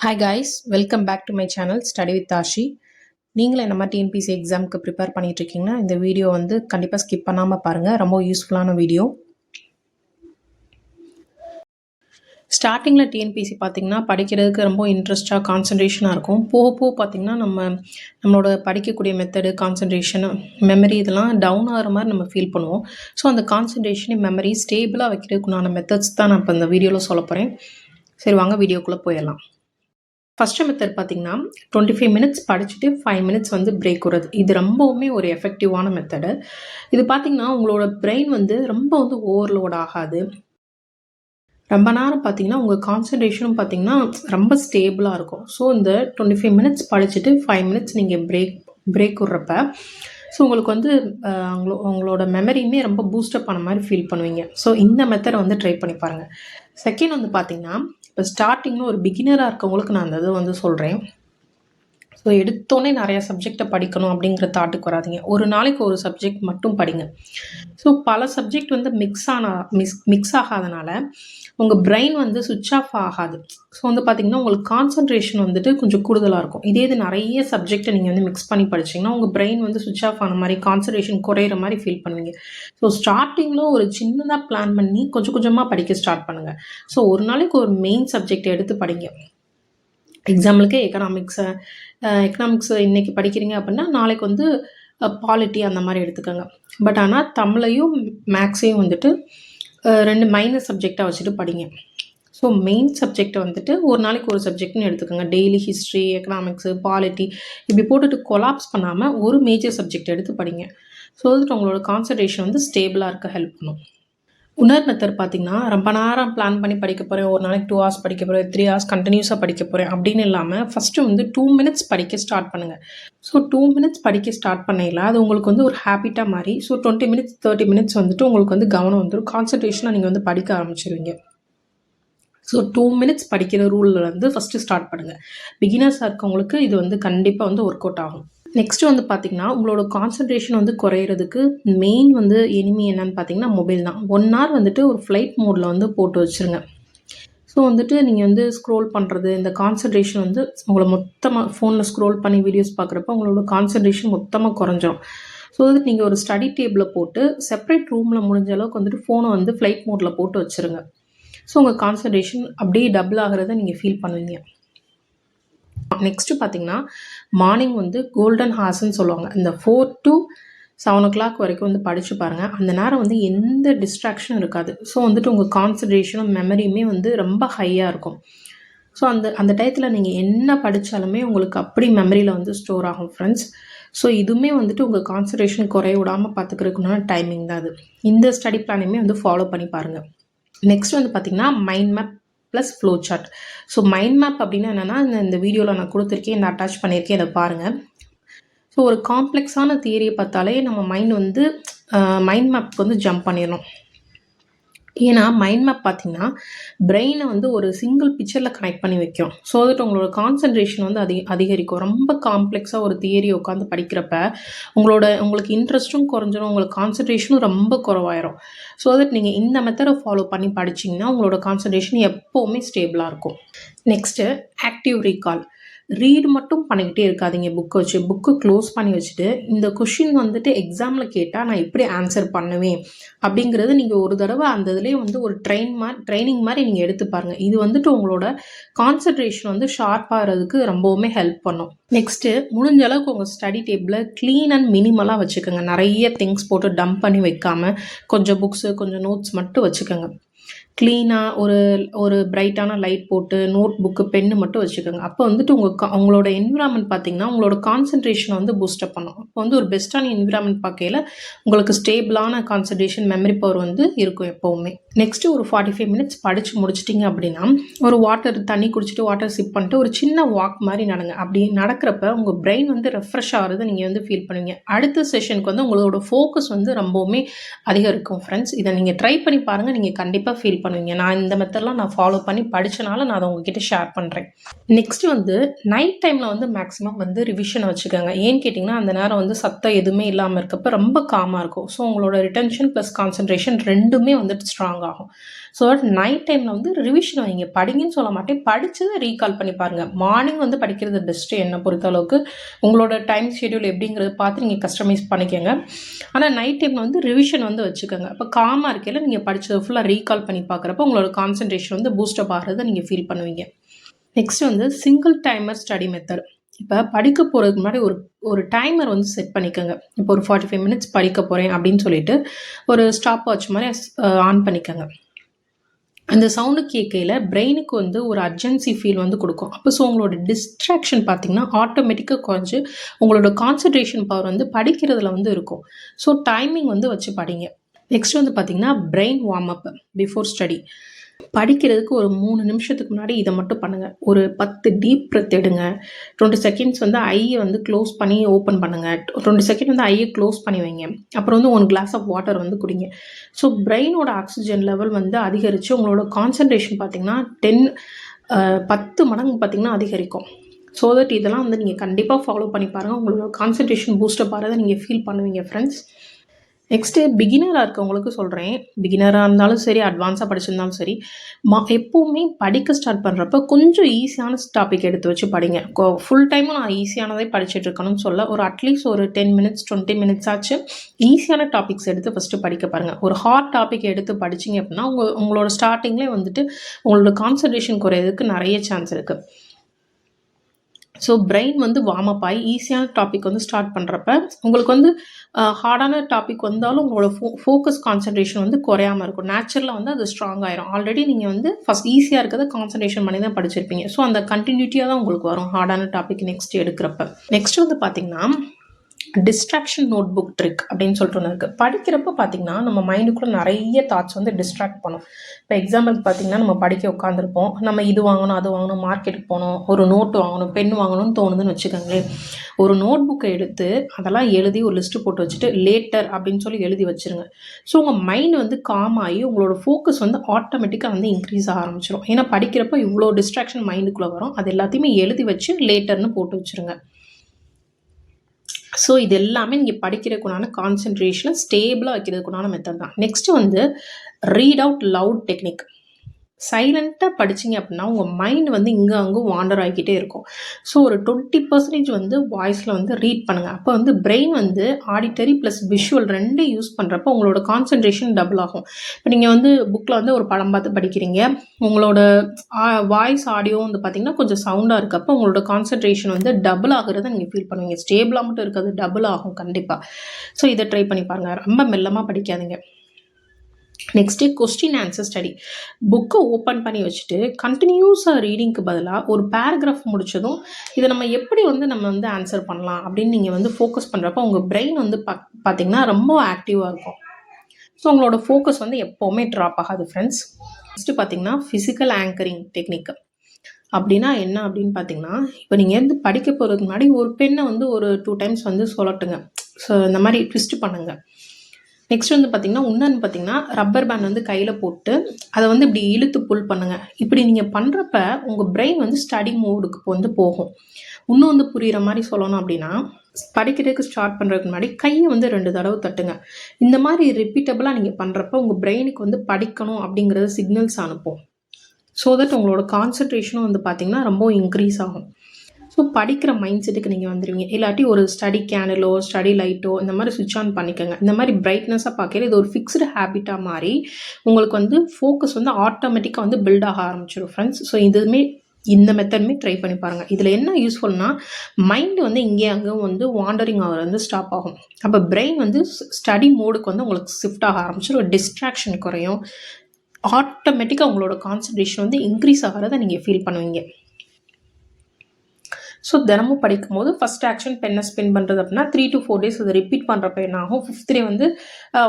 Hi guys welcome back to my channel study with Ashi நீங்களும் என்ன மாதிரி TNPSC எக்ஸாமுக்கு ப்ரிப்பேர் பண்ணிட்டு இருக்கீங்கன்னா இந்த வீடியோ வந்து கண்டிப்பாக ஸ்கிப் பண்ணாமல் பாருங்கள் ரொம்ப யூஸ்ஃபுல்லான வீடியோ ஸ்டார்டிங்கில் டிஎன்பிசி பார்த்தீங்கன்னா படிக்கிறதுக்கு ரொம்ப இன்ட்ரெஸ்ட்டாக கான்சன்ட்ரேஷனாக இருக்கும். போக போக பார்த்தீங்கன்னா நம்ம நம்மளோட படிக்கக்கூடிய மெத்தடு கான்சன்ட்ரேஷன் மெமரி இதெல்லாம் டவுன் ஆகிற மாதிரி நம்ம ஃபீல் பண்ணுவோம். ஸோ அந்த கான்சன்ட்ரேஷன் மெமரி ஸ்டேபிளாக வைக்கிறதுக்குண்டான மெத்தட்ஸ் தான் நான் இப்போ இந்த வீடியோவில் சொல்ல போகிறேன் சரி வாங்க வீடியோக்குள்ளே போயிடலாம். ஃபஸ்ட்டு மெத்தட் பார்த்தீங்கன்னா டுவெண்ட்டி ஃபைவ் மினிட்ஸ் படிச்சுட்டு ஃபைவ் மினிட்ஸ் வந்து பிரேக் விடுறது. இது ரொம்பவுமே ஒரு எஃபெக்டிவான மெத்தடு இது பார்த்தீங்கன்னா உங்களோட பிரெயின் வந்து ரொம்ப வந்து ஓவர்லோட் ஆகாது. ரொம்ப நேரம் பார்த்தீங்கன்னா உங்கள் கான்சன்ட்ரேஷனும் பார்த்தீங்கன்னா ரொம்ப ஸ்டேபிளாக இருக்கும். ஸோ இந்த டுவெண்ட்டி ஃபைவ் மினிட்ஸ் படிச்சுட்டு ஃபைவ் மினிட்ஸ் நீங்கள் பிரேக் பிரேக் விட்றப்ப ஸோ உங்களுக்கு வந்து உங்களோ உங்களோட மெமரியுமே ரொம்ப பூஸ்டப் ஆன மாதிரி ஃபீல் பண்ணுவீங்க. ஸோ இந்த மெத்தடை வந்து ட்ரை பண்ணி பாருங்கள் செகண்ட் வந்து பார்த்தீங்கன்னா இப்போ ஸ்டார்டிங்கில் ஒரு பிகினராக இருக்கவங்களுக்கு நான் அந்த இது வந்து சொல்கிறேன் ஸோ எடுத்தோடனே நிறைய சப்ஜெக்டை படிக்கணும் அப்படிங்கிற தாட்டுக்கு வராதீங்க. ஒரு நாளைக்கு ஒரு சப்ஜெக்ட் மட்டும் படிங்க. ஸோ பல சப்ஜெக்ட் வந்து மிக்ஸ் ஆன மிஸ் மிக்ஸ் ஆகாதனால உங்கள் பிரெயின் வந்து சுவிட்ச் ஆஃப் ஆகாது. ஸோ வந்து பார்த்தீங்கன்னா உங்களுக்கு கான்சன்ட்ரேஷன் வந்துட்டு கொஞ்சம் கூடுதலாக இருக்கும். இதே இது நிறைய சப்ஜெக்ட்டை நீங்கள் வந்து மிக்ஸ் பண்ணி படிச்சீங்கன்னா உங்கள் பிரெயின் வந்து சுவிட்ச் ஆஃப் ஆன மாதிரி கான்சன்ட்ரேஷன் குறையிற மாதிரி ஃபீல் பண்ணுவீங்க. ஸோ ஸ்டார்டிங்கில் ஒரு சின்னதாக பிளான் பண்ணி கொஞ்சம் கொஞ்சமாக படிக்க ஸ்டார்ட் பண்ணுங்கள் ஸோ ஒரு நாளைக்கு ஒரு மெயின் சப்ஜெக்ட் எடுத்து படிங்க. எக்ஸாம்பிளுக்கு எக்கனாமிக்ஸை எக்கனாமிக்ஸ் இன்றைக்கி படிக்கிறீங்க அப்படின்னா நாளைக்கு வந்து பாலிட்டி அந்த மாதிரி எடுத்துக்கோங்க. பட் ஆனால் தமிழையும் மேக்ஸையும் வந்துட்டு ரெண்டு மைனர் சப்ஜெக்டாக வச்சுட்டு படிங்க. ஸோ மெயின் சப்ஜெக்டை வந்துட்டு ஒரு நாளைக்கு ஒரு சப்ஜெக்ட்னு எடுத்துக்கோங்க. டெய்லி ஹிஸ்ட்ரி எக்கனாமிக்ஸு பாலிட்டி இப்படி போட்டுட்டு கொலாப்ஸ் பண்ணாமல் ஒரு மேஜர் சப்ஜெக்ட் எடுத்து படிங்க. ஸோ வந்துட்டு உங்களோட கான்சன்ட்ரேஷன் வந்து ஸ்டேபிளாக இருக்க ஹெல்ப் பண்ணும். உணர் மெத்தட் பார்த்தீங்கன்னா ரொம்ப நேரம் பிளான் பண்ணி படிக்க போகிறேன் ஒரு நாளைக்கு டூ ஹவர்ஸ் படிக்க போகிறேன் த்ரீ ஹவர்ஸ் கண்டினியூஸாக படிக்க போகிறேன் அப்படின்னு இல்லாமல் ஃபஸ்ட்டு வந்து டூ மினிட்ஸ் படிக்க ஸ்டார்ட் பண்ணுங்கள் ஸோ டூ மினிட்ஸ் படிக்க ஸ்டார்ட் பண்ணையில் அது உங்களுக்கு வந்து ஒரு ஹேபிட்டாக மாறி so twenty minutes thirty minutes வந்துட்டு உங்களுக்கு வந்து கவனம் வந்துடும் கான்சன்ட்ரேஷனாக நீங்கள் வந்து படிக்க ஆரம்பிச்சிருவீங்க. ஸோ டூ மினிட்ஸ் படிக்கிற ரூலில் வந்து ஃபஸ்ட்டு ஸ்டார்ட் பண்ணுங்கள் பிகினர்ஸாக இருக்கவங்களுக்கு இது வந்து கண்டிப்பாக வந்து ஒர்க் அவுட் ஆகும். நெக்ஸ்ட் வந்து பார்த்தீங்கன்னா உங்களோட கான்சன்ட்ரேஷன் வந்து குறையிறதுக்கு மெயின் வந்து எனிமி என்னன்னு பார்த்தீங்கன்னா மொபைல் தான். ஒன் ஹவர் வந்துட்டு ஒரு ஃப்ளைட் மோடில் வந்து போட்டு வச்சுருங்க. ஸோ வந்துட்டு நீங்கள் வந்து ஸ்க்ரோல் பண்ணுறது இந்த கான்சன்ட்ரேஷன் வந்து உங்களை மொத்தமாக ஃபோனில் ஸ்க்ரோல் பண்ணி வீடியோஸ் பார்க்குறப்ப உங்களோட கான்சன்ட்ரேஷன் மொத்தமாக குறைஞ்சிரும். ஸோ வந்துட்டு நீங்கள் ஒரு ஸ்டடி டேபிளில் போட்டு செப்பரேட் ரூமில் முடிஞ்ச அளவுக்கு வந்துட்டு ஃபோனை வந்து ஃப்ளைட் மோடில் போட்டு வச்சுருங்க. ஸோ உங்கள் கான்சன்ட்ரேஷன் அப்படியே டபுள் ஆகிறத நீங்கள் ஃபீல் பண்ணுவீங்க. நெக்ஸ்ட்டு பார்த்தீங்கன்னா மார்னிங் வந்து கோல்டன் ஹார்ஸ்ன்னு சொல்லுவாங்க. இந்த four to seven o'clock வரைக்கும் வந்து படித்து பாருங்கள் அந்த நேரம் வந்து எந்த டிஸ்ட்ராக்ஷனும் இருக்காது. ஸோ வந்துட்டு உங்கள் கான்சன்ட்ரேஷனும் மெமரியுமே வந்து ரொம்ப ஹையாக இருக்கும். ஸோ அந்த அந்த டயத்தில் நீங்கள் என்ன படித்தாலுமே உங்களுக்கு அப்படி மெமரியில் வந்து ஸ்டோர் ஆகும் ஃப்ரெண்ட்ஸ் ஸோ இதுவுமே வந்துட்டு உங்கள் கான்சன்ட்ரேஷன் குறைய விடாமல் பார்த்துக்கிறதுக்குன்னா டைமிங் தான் அது. இந்த ஸ்டடி பிளானையுமே வந்து ஃபாலோ பண்ணி பாருங்கள் நெக்ஸ்ட் வந்து பார்த்திங்கன்னா mind map plus flow chart so mind map அப்படின்னா என்னென்னா இந்த இந்த வீடியோவில் நான் கொடுத்துருக்கேன் இந்த அட்டாச் பண்ணியிருக்கேன் இதை பாருங்கள் ஸோ ஒரு காம்ப்ளெக்ஸான தியரியை பார்த்தாலே நம்ம மைண்ட் வந்து மைண்ட் மேப்க்கு வந்து ஜம்ப் பண்ணிடணும். ஏன்னா மைண்ட் மேப் பார்த்தீங்கன்னா பிரெயினை வந்து ஒரு சிங்கிள் பிக்சரில் கனெக்ட் பண்ணி வைக்கும். ஸோ வந்துட்டு உங்களோட கான்சன்ட்ரேஷன் வந்து அதிக அதிகரிக்கும். ரொம்ப காம்ப்ளெக்ஸாக ஒரு தியரி உட்காந்து படிக்கிறப்ப உங்களோட உங்களுக்கு இன்ட்ரெஸ்ட்டும் குறைஞ்சிரும் உங்களுக்கு கான்சன்ட்ரேஷனும் ரொம்ப குறவாயிரும். ஸோ தட் நீங்கள் இந்த மெத்தடை ஃபாலோ பண்ணி படிச்சீங்கன்னா உங்களோட கான்சன்ட்ரேஷன் எப்போவுமே ஸ்டேபிளாக இருக்கும். நெக்ஸ்ட்டு ஆக்டிவ் ரீகால் ரீடு மட்டும் பண்ணிக்கிட்டே இருக்காதீங்க புக்கை வச்சு. புக்கு க்ளோஸ் பண்ணி வச்சுட்டு இந்த கொஷின் வந்துட்டு எக்ஸாமில் கேட்டால் நான் எப்படி ஆன்சர் பண்ணுவேன்? அப்படிங்கிறது நீங்கள் ஒரு தடவை அந்த இதுலேயே வந்து ஒரு ட்ரெயின் மாதிரி ட்ரைனிங் மாதிரி நீங்கள் எடுத்து பாருங்கள் இது வந்துட்டு உங்களோட கான்சன்ட்ரேஷன் வந்து ஷார்ப்பாகிறதுக்கு ரொம்பவுமே ஹெல்ப் பண்ணும். நெக்ஸ்ட்டு முடிஞ்ச அளவுக்கு உங்கள் ஸ்டடி டேபிளை க்ளீன் அண்ட் மினிமலாக வச்சுக்கோங்க. நிறைய திங்ஸ் போட்டு டம்ப் பண்ணி வைக்காமல் கொஞ்சம் புக்ஸு கொஞ்சம் நோட்ஸ் மட்டும் வச்சுக்கோங்க. க்ளீனாக ஒரு ஒரு பிரைட்டான லைட் போட்டு நோட் புக்கு பென்னு மட்டும் வச்சுக்கோங்க. அப்போ வந்துட்டு உங்கள் கா உங்களோட என்விரான்மெண்ட் பார்த்தீங்கன்னா உங்களோட கான்சன்ட்ரேஷனை வந்து பூஸ்டப் பண்ணும். அப்போ வந்து ஒரு பெஸ்ட்டான என்விரான்மெண்ட் பார்க்கையில் உங்களுக்கு ஸ்டேபிளான கான்சன்ட்ரேஷன் மெமரி பவர் வந்து இருக்கும் எப்போவுமே. நெக்ஸ்ட்டு ஒரு ஃபார்ட்டி ஃபைவ் மினிட்ஸ் படித்து முடிச்சிட்டிங்க அப்படின்னா ஒரு வாட்டர் தண்ணி குடிச்சிட்டு வாட்டர் சிப் பண்ணிட்டு ஒரு சின்ன வாக் மாதிரி நடங்க. அப்படி நடக்கிறப்ப உங்கள் பிரெயின் வந்து ரெஃப்ரெஷ் ஆகிறது நீங்கள் வந்து ஃபீல் பண்ணுவீங்க. அடுத்த செஷனுக்கு வந்து உங்களோட ஃபோக்கஸ் வந்து ரொம்பவுமே அதிகம் இருக்கும் ஃப்ரெண்ட்ஸ் இதை நீங்கள் ட்ரை பண்ணி பாருங்கள் நீங்கள் கண்டிப்பாக ஃபீல் பண்ணுவீங்க. நான் இந்த மெத்தட்லாம் நான் ஃபாலோ பண்ணி படித்தனால நான் அதை உங்ககிட்ட ஷேர் பண்ணுறேன் நெக்ஸ்ட் வந்து நைட் டைமில் வந்து மேக்ஸிமம் வந்து ரிவிஷனை வச்சுக்கோங்க. ஏன்னு கேட்டிங்கன்னா அந்த நேரம் வந்து சத்தம் எதுவுமே இல்லாமல் இருக்கப்ப ரொம்ப காமாக இருக்கும். ஸோ உங்களோட ரிட்டன்ஷன் ப்ளஸ் கான்சன்ட்ரேஷன் ரெண்டுமே வந்துட்டு ஸ்ட்ராங் ஆகும். ஸோ நைட் டைமில் வந்து ரிவிஷன் வைங்க. படிங்கன்னு சொல்ல மாட்டேன். படித்ததை ரீகால் பண்ணி பாருங்கள் மார்னிங் வந்து படிக்கிறது பெஸ்ட்டு என்னை பொறுத்த அளவுக்கு உங்களோட டைம் ஷெடியூல் எப்படிங்கிறத பார்த்து நீங்கள் கஸ்டமைஸ் பண்ணிக்கோங்க. ஆனால் நைட் டைமில் வந்து ரிவிஷன் வந்து வச்சுக்கோங்க. அப்போ காமாக இருக்கையில் நீங்கள் படித்ததை ஃபுல்லாக ரீகால் பண்ணி பார்க்குறப்ப உங்களோட கான்சன்ட்ரேஷன் வந்து பூஸ்டப் ஆகிறத நீங்கள் ஃபீல் பண்ணுவீங்க. நெக்ஸ்ட் வந்து சிங்கிள் டைமர் ஸ்டடி மெத்தட் இப்போ படிக்க போகிறதுக்கு முன்னாடி ஒரு ஒரு டைமர் வந்து செட் பண்ணிக்கோங்க. இப்போ ஒரு ஃபார்ட்டி ஃபைவ் மினிட்ஸ் படிக்க போகிறேன் அப்படின்னு சொல்லிட்டு ஒரு ஸ்டாப் வாட்ச் மாதிரி ஆன் பண்ணிக்கோங்க. அந்த சவுண்டு கேட்கையில் பிரெயினுக்கு வந்து ஒரு அர்ஜென்சி ஃபீல் வந்து கொடுக்கும். அப்போ ஸோ உங்களோட டிஸ்ட்ராக்ஷன் பார்த்தீங்கன்னா ஆட்டோமேட்டிக்காக குறைஞ்சி உங்களோட கான்சன்ட்ரேஷன் பவர் வந்து படிக்கிறதுல வந்து இருக்கும். ஸோ டைமிங் வந்து வச்சு படிங்க. நெக்ஸ்ட் வந்து பார்த்தீங்கன்னா brain warm up before study படிக்கிறதுக்கு ஒரு மூணு நிமிஷத்துக்கு முன்னாடி இதை மட்டும் பண்ணுங்கள் ஒரு பத்து டீப் ப்ரெத் எடுங்க. டுவெண்ட்டி செகண்ட்ஸ் வந்து ஐயை வந்து க்ளோஸ் பண்ணி ஓப்பன் பண்ணுங்கள் டுவெண்ட்டி செகண்ட் வந்து ஐயை க்ளோஸ் பண்ணி வைங்க. அப்புறம் வந்து ஒன் கிளாஸ் ஆஃப் வாட்டர் வந்து குடிங்க. ஸோ பிரெயினோட ஆக்சிஜன் லெவல் வந்து அதிகரித்து உங்களோட கான்சன்ட்ரேஷன் பார்த்தீங்கன்னா டென் பத்து மடங்கு பார்த்தீங்கன்னா அதிகரிக்கும். ஸோ தட் இதெல்லாம் வந்து நீங்கள் கண்டிப்பாக ஃபாலோ பண்ணி பாருங்கள் உங்களோட கான்சன்ட்ரேஷன் பூஸ்டப் ஆகிறத நீங்கள் ஃபீல் பண்ணுவீங்க ஃப்ரெண்ட்ஸ் நெக்ஸ்ட்டு பிகினராக இருக்கவங்களுக்கு சொல்கிறேன் பிகினராக இருந்தாலும் சரி அட்வான்ஸாக படிச்சிருந்தாலும் சரி மா எப்போவுமே படிக்க ஸ்டார்ட் பண்ணுறப்ப கொஞ்சம் ஈஸியான டாபிக் எடுத்து வச்சு படிங்க. ஃபுல் டைமும் நான் ஈஸியானதே படிச்சுட்டு இருக்கணும்னு சொல்ல ஒரு அட்லீஸ்ட் ஒரு டென் மினிட்ஸ் டுவெண்ட்டி மினிட்ஸ் ஆச்சு ஈஸியான டாபிக்ஸ் எடுத்து ஃபஸ்ட்டு படிக்க பாருங்கள் ஒரு ஹார்ட் டாபிக் எடுத்து படிச்சிங்க அப்படின்னா உங்கள் உங்களோட ஸ்டார்டிங்லேயே வந்துட்டு உங்களோட கான்சன்ட்ரேஷன் குறையிறதுக்கு நிறைய சான்ஸ் இருக்குது ஸோ பிரெயின் வந்து வார்ம் அப் ஆகி ஈஸியான டாபிக் வந்து ஸ்டார்ட் பண்ணுறப்ப உங்களுக்கு வந்து ஹார்டான டாபிக் வந்தாலும் உங்களோட ஃபோ ஃபோக்கஸ் கான்சன்ட்ரேஷன் வந்து குறையாமல் இருக்கும். நேச்சுரலாக வந்து அது ஸ்ட்ராங் ஆயிரும். ஆல்ரெடி நீங்கள் வந்து ஃபஸ்ட் ஈஸியாக இருக்கிறத கான்சன்ட்ரேஷன் பண்ணி தான் படிச்சிருப்பீங்க. ஸோ அந்த கண்டினியூட்டியாக தான் உங்களுக்கு வரும் ஹார்டான டாபிக் நெக்ஸ்ட் எடுக்கிறப்ப. நெக்ஸ்ட் வந்து பார்த்தீங்கன்னா டிஸ்ட்ராக்ஷன் நோட் புக் ட்ரிக் அப்படின்னு சொல்லிட்டு ஒன்று இருக்குது படிக்கிறப்ப பார்த்தீங்கன்னா நம்ம மைண்டுக்குள்ளே நிறைய தாட்ஸ் வந்து டிஸ்ட்ராக்ட் பண்ணும். இப்போ எக்ஸாம்பிளுக்கு பார்த்தீங்கன்னா நம்ம படிக்க உட்காந்துருப்போம் நம்ம இது வாங்கணும் அது வாங்கணும் மார்க்கெட்டுக்கு போகணும் ஒரு நோட்டு வாங்கணும் பென் வாங்கணும்னு தோணுதுன்னு வச்சுக்கோங்களேன். ஒரு நோட் புக்கை எடுத்து அதெல்லாம் எழுதி ஒரு லிஸ்ட்டு போட்டு வச்சுட்டு லேட்டர் அப்படின்னு சொல்லி எழுதி வச்சுருங்க. ஸோ உங்கள் மைண்ட் வந்து காம் ஆகி உங்களோட ஃபோக்கஸ் வந்து ஆட்டோமேட்டிக்காக வந்து இன்க்ரீஸ் ஆக ஆரம்பிச்சிடும் ஏன்னா படிக்கிறப்ப இவ்வளோ டிஸ்ட்ராக்ஷன் மைண்டுக்குள்ளே வரும். அது எல்லாத்தையுமே எழுதி வச்சு லேட்டர்னு போட்டு வச்சுருங்க. ஸோ இது எல்லாமே நீங்கள் படிக்கிறதுக்குண்டான கான்சென்ட்ரேஷனை ஸ்டேபிளாக வைக்கிறதுக்குண்டான மெத்தட் தான். நெக்ஸ்ட்டு வந்து ரீட் அவுட் லவுட் டெக்னிக் சைலண்ட்டாக படிச்சிங்க அப்படின்னா உங்கள் மைண்ட் வந்து இங்கே அங்கே வாண்டர் ஆகிக்கிட்டே இருக்கும். ஸோ ஒரு டுவெண்ட்டி பர்சன்டேஜ் வந்து வாய்ஸில் வந்து ரீட் பண்ணுங்கள் அப்போ வந்து பிரெயின் வந்து ஆடிட்டரி ப்ளஸ் விஷுவல் ரெண்டும் யூஸ் பண்ணுறப்போ உங்களோட கான்சன்ட்ரேஷன் டபுள் ஆகும். இப்போ நீங்கள் வந்து புக்கில் வந்து ஒரு படம் பார்த்து படிக்கிறீங்க. உங்களோட வாய்ஸ் ஆடியோ வந்து பார்த்திங்கன்னா கொஞ்சம் சவுண்டாக இருக்கப்போ உங்களோட கான்சன்ட்ரேஷன் வந்து டபுள் ஆகிறத நீங்கள் ஃபீல் பண்ணுவீங்க. ஸ்டேபிளாக மட்டும் இருக்கிறது டபுள் ஆகும் கண்டிப்பாக ஸோ இதை ட்ரை பண்ணி பாருங்கள் ரொம்ப மெல்லமாக படிக்காதீங்க. நெக்ஸ்ட்டு கொஸ்டின் ஆன்சர் ஸ்டடி புக்கை ஓப்பன் பண்ணி வச்சுட்டு கண்டினியூஸாக ரீடிங்க்கு பதிலாக ஒரு பேராகிராஃப் முடித்ததும் இதை நம்ம எப்படி வந்து நம்ம வந்து ஆன்சர் பண்ணலாம் அப்படின்னு நீங்கள் வந்து ஃபோக்கஸ் பண்ணுறப்ப உங்கள் பிரெயின் வந்து பா பார்த்தீங்கன்னா ரொம்ப ஆக்டிவாக இருக்கும். ஸோ உங்களோட ஃபோக்கஸ் வந்து எப்போவுமே ட்ராப் ஆகாது ஃப்ரெண்ட்ஸ் நெக்ஸ்ட்டு பார்த்தீங்கன்னா ஃபிசிக்கல் ஆங்கரிங் டெக்னிக்கு அப்படின்னா என்ன அப்படின்னு பார்த்தீங்கன்னா இப்போ நீங்கள் வந்து படிக்க போகிறதுக்கு முன்னாடி ஒரு பெண்ணை வந்து ஒரு டூ டைம்ஸ் வந்து சொல்லட்டுங்க. ஸோ இந்த மாதிரி ட்விஸ்ட் பண்ணுங்கள் நெக்ஸ்ட் வந்து பார்த்திங்கன்னா இன்னொன்று பார்த்திங்கன்னா ரப்பர் பேண்ட் வந்து கையில் போட்டு அதை வந்து இப்படி இழுத்து புல் பண்ணுங்கள் இப்படி நீங்கள் பண்ணுறப்ப உங்கள் பிரெயின் வந்து ஸ்டடி மோடுக்கு வந்து போகும். இன்னும் வந்து புரிகிற மாதிரி சொல்லணும் அப்படின்னா படிக்கிறதுக்கு ஸ்டார்ட் பண்ணுறதுக்கு முன்னாடி கையை வந்து ரெண்டு தடவை தட்டுங்க. இந்த மாதிரி ரிப்பீட்டபிளாக நீங்கள் பண்ணுறப்ப உங்கள் பிரெயினுக்கு வந்து படிக்கணும் அப்படிங்கிறது சிக்னல்ஸ் அனுப்பும். ஸோ தட் உங்களோட கான்சன்ட்ரேஷனும் வந்து பார்த்திங்கன்னா ரொம்ப இன்க்ரீஸ் ஆகும். ஸோ படிக்கிற மைண்ட் செட்டுக்கு நீங்கள் வந்துடுவீங்க இல்லாட்டி ஒரு ஸ்டடி கேனலோ ஸ்டடி லைட்டோ இந்த மாதிரி சுவிட்ச் ஆன் பண்ணிக்கோங்க. இந்த மாதிரி பிரைட்னஸாக பார்க்கல இது ஒரு ஃபிக்ஸ்டு ஹேபிட்டாக மாறி உங்களுக்கு வந்து ஃபோக்கஸ் வந்து ஆட்டோமேட்டிக்காக வந்து பில்ட் ஆக ஆரம்பிச்சிடும் ஃப்ரெண்ட்ஸ் ஸோ இதுவுமே இந்த மெத்தடுமே ட்ரை பண்ணி பாருங்கள் இதில் என்ன யூஸ்ஃபுல்னால் மைண்டு வந்து இங்கே அங்கேயும் வந்து வாண்டரிங் ஆகிறது வந்து ஸ்டாப் ஆகும். அப்போ பிரெயின் வந்து ஸ்டடி மோடுக்கு வந்து உங்களுக்கு ஷிஃப்ட் ஆக ஆரம்பிச்சிடும் டிஸ்ட்ராக்ஷன் குறையும். ஆட்டோமேட்டிக்காக உங்களோட கான்சன்ட்ரேஷன் வந்து இன்க்ரீஸ் ஆகிறத நீங்கள் ஃபீல் பண்ணுவீங்க. ஸோ தினமும் படிக்கும் போது ஃபஸ்ட் ஆக்ஷன் பெண்ணை ஸ்பின் பண்ணுறது அப்படின்னா த்ரீ டு ஃபோர் டேஸ் அதை ரிப்பீட் பண்ணுறப்ப என்ன ஆகும்? ஃபிஃப்த் டே வந்து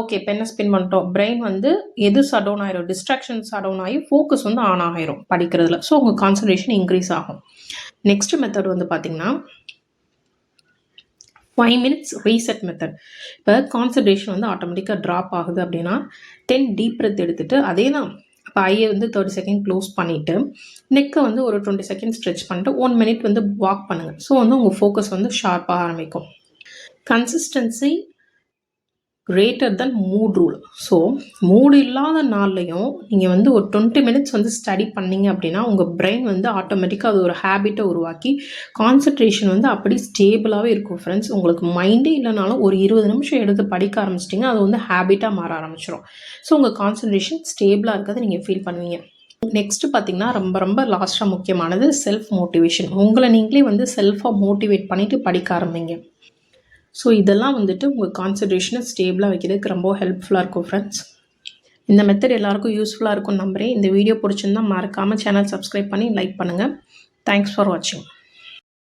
ஓகே பெண்ணை ஸ்பின் பண்ணிட்டோம். பிரெயின் வந்து எது சடவுன் ஆயிரும்? டிஸ்ட்ராக்ஷன் சடவுன் ஆகி ஃபோக்கஸ் வந்து ஆன் ஆகிரும் படிக்கிறதுல. ஸோ உங்கள் கான்சன்ட்ரேஷன் இன்க்ரீஸ் ஆகும். நெக்ஸ்ட் மெத்தட் வந்து பார்த்திங்கன்னா ஃபைவ் மினிட்ஸ் ரீசெட் மெத்தட் இப்போ கான்சன்ட்ரேஷன் வந்து ஆட்டோமேட்டிக்காக ட்ராப் ஆகுது அப்படின்னா டென் டீப் பிரெத் எடுத்துகிட்டு அதே தான் இப்போ ஐயை வந்து தேர்ட்டி செகண்ட் க்ளோஸ் பண்ணிவிட்டு நெக்கை வந்து ஒரு டுவெண்ட்டி செகண்ட் ஸ்ட்ரெச் பண்ணிட்டு ஒன் மினிட் வந்து வாக் பண்ணுங்கள் ஸோ வந்து உங்கள் ஃபோக்கஸ் வந்து ஷார்ப்பாக ஆரம்பிக்கும். Consistency greater than mood rule so mood இல்லாத நாள்லையும் நீங்கள் வந்து ஒரு டுவெண்ட்டி மினிட்ஸ் வந்து ஸ்டடி பண்ணீங்க அப்படின்னா உங்கள் பிரெயின் வந்து ஆட்டோமேட்டிக்காக அது ஒரு ஹேபிட்டை உருவாக்கி கான்சன்ட்ரேஷன் வந்து அப்படி ஸ்டேபிளாகவே இருக்கும் ஃப்ரெண்ட்ஸ் உங்களுக்கு மைண்டே இல்லைனாலும் ஒரு இருபது நிமிஷம் எடுத்து படிக்க ஆரம்பிச்சிட்டிங்க அது வந்து ஹேபிட்டாக மாற ஆரம்பிச்சிடும் ஸோ உங்கள் கான்சன்ட்ரேஷன் ஸ்டேபிளாக இருக்கிறத நீங்கள் ஃபீல் பண்ணுவீங்க. நெக்ஸ்ட் பார்த்தீங்கன்னா ரொம்ப ரொம்ப லாஸ்ட்டாக முக்கியமானது செல்ஃப் மோட்டிவேஷன் உங்களை நீங்களே வந்து செல்ஃபாக மோட்டிவேட் பண்ணிவிட்டு படிக்க ஆரம்பிங்க. ஸோ இதெல்லாம் வந்துட்டு உங்கள் கான்சன்ட்ரேஷனை ஸ்டேபிளாக வைக்கிறதுக்கு ரொம்ப ஹெல்ப்ஃபுல்லாக இருக்கும் ஃப்ரெண்ட்ஸ் இந்த மெத்தட் எல்லாருக்கும் யூஸ்ஃபுல்லாக இருக்கும் நம்புறேன். இந்த வீடியோ பிடிச்சிருந்தா மறக்காமல் சேனல் சப்ஸ்கிரைப் பண்ணி லைக் பண்ணுங்கள் தேங்க்ஸ் ஃபார் வாட்சிங்